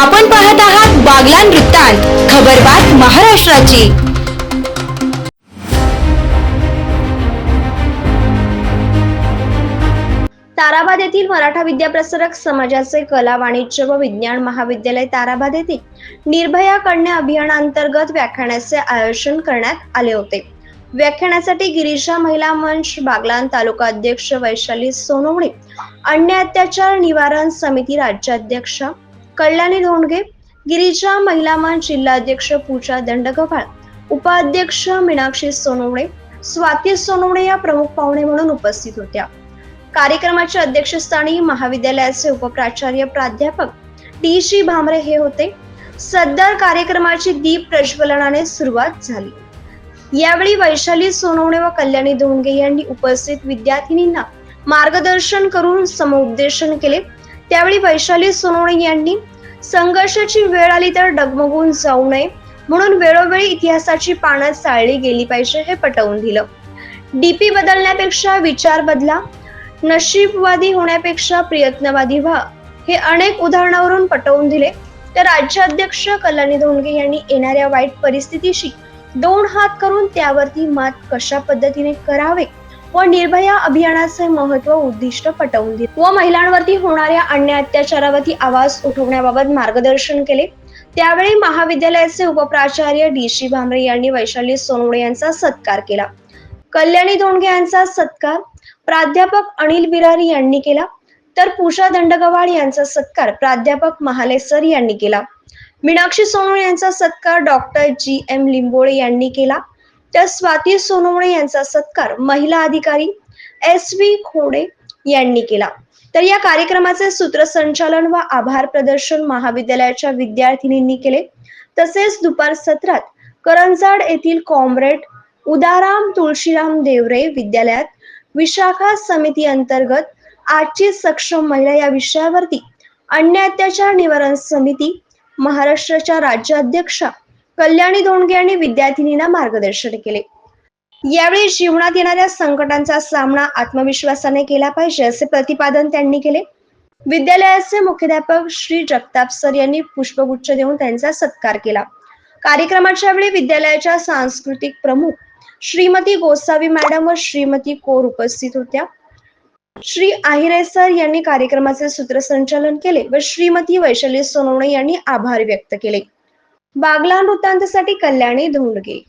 आपण पाहत आहात बागलान वृत्तांत खबरबात महाराष्ट्राची. ताराबाद येथील मराठा विद्याप्रसारक समाजाचे कला वाणिज्य व विज्ञान महाविद्यालय ताराबाद येथील निर्भया कन्या अभियानांतर्गत व्याख्यानाचे आयोजन करण्यात आले होते. व्याख्यानासाठी गिरीशा महिला मंच बागलान तालुका अध्यक्ष वैशाली सोनवणे अन्य अत्याचार निवारण समिती राज्याध्यक्ष कल्याणी धोंडगे गिरीजा महिला जिल्हाध्यक्ष पूजा दंडगव्हाळ उपाध्यक्ष मीनाक्षी सोनवणे स्वाती सोनवणे या प्रमुख पाहुणे म्हणून उपस्थित होत्या. कार्यक्रमाच्या अध्यक्षस्थानी महाविद्यालयाचे उपप्राचार्य प्राध्यापक डी शी भामरे हे होते. सदर कार्यक्रमाची दीप प्रज्वलनाने सुरुवात झाली. यावेळी वैशाली सोनवणे व कल्याणी धोंडगे यांनी उपस्थित विद्यार्थिनींना मार्गदर्शन करून समुपदेशन केले. त्यावेळी वैशाली सोनवणे यांनी संघर्षाची वेळ आली तर डगमगून जाऊ नये. म्हणून वेळोवेळी इतिहासाची पानं चाळली गेली पाहिजे हे पटवून दिलं. डीपी बदलण्यापेक्षा विचार बदला. नशीबवादी होण्यापेक्षा प्रयत्नवादी व्हा. हे अनेक उदाहरणावरून पटवून दिले. तर राज्याध्यक्ष कल्याणी धोंडगे यांनी येणाऱ्या वाईट परिस्थितीशी दोन हात करून त्यावरती मात कशा पद्धतीने करावे? व निर्भया अभियानाचे महत्त्व उद्दिष्ट पटवून दिले. व महिलांवरती होणाऱ्या अन्याय अत्याचारावरती आवाज उठवण्याबाबत मार्गदर्शन केले. त्यावेळी महाविद्यालयाचे उपप्राचार्य डी सी भामरे यांनी वैशाली सोनवणे यांचा सत्कार केला. कल्याणी धोंडगे यांचा सत्कार प्राध्यापक अनिल बिरारी यांनी केला. तर पूषा दंडगवाड यांचा सत्कार प्राध्यापक महाले सर यांनी केला. मीनाक्षी सोनवणे यांचा सत्कार डॉक्टर जी एम लिंबोळे यांनी केला. तर स्वाती सोनवणे यांचा सत्कार महिला अधिकारी एस व्ही खोडे यांनी केला. तर या कार्यक्रमाचे सूत्रसंचालन व आभार प्रदर्शन महाविद्यालयाच्या विद्यार्थिनींनी केले. तसेच दुपार सत्रात करंजाड येथील कॉम्रेड उदाराम तुळशीराम देवरे विद्यालयात विशाखा समिती अंतर्गत आजची सक्षम महिला या विषयावरती अन्य अत्याचार निवारण समिती महाराष्ट्राच्या राज्याध्यक्षा कल्याणी धोंडगे यांनी विद्यार्थिनींना मार्गदर्शन केले. यावेळी जीवनात येणाऱ्या संकटांचा सामना आत्मविश्वासाने केला पाहिजे असे प्रतिपादन त्यांनी केले. विद्यालयाचे मुख्याध्यापक श्री जगताप सर यांनी पुष्पगुच्छ देऊन त्यांचा सत्कार केला. कार्यक्रमाच्या वेळी विद्यालयाच्या सांस्कृतिक प्रमुख श्रीमती गोसावी मॅडम व श्रीमती कोर उपस्थित होत्या. श्री आहिरे सर यांनी कार्यक्रमाचे सूत्रसंचालन केले व श्रीमती वैशाली सोनवणे यांनी आभार व्यक्त केले. बागला वृत्तांतसाठी कल्याणी धोंडगे.